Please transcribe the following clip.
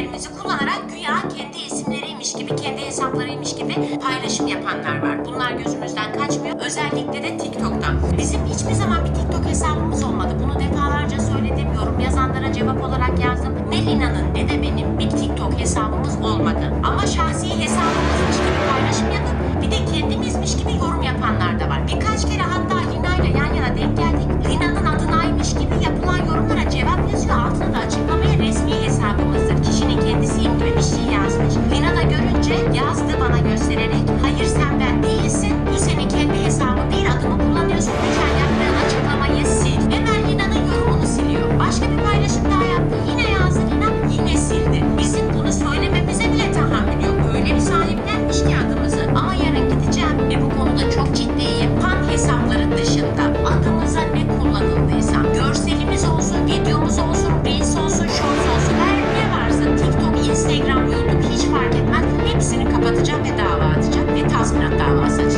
isimlerimizi kullanarak güya kendi isimleriymiş gibi, kendi hesaplarıymış gibi paylaşım yapanlar var. Bunlar gözümüzden kaçmıyor. Özellikle de TikTok'tan. Bizim hiçbir zaman bir TikTok hesabımız olmadı. Bunu defalarca söyledim. Yorum yazanlara cevap olarak yazdım. Ne Lina'nın ne de benim bir TikTok hesabımız olmadı. Ama şahsi hesabımızmış gibi paylaşım yapıp bir de kendimizmiş gibi yorum yapanlar da var. Birkaç interested in it. has matado.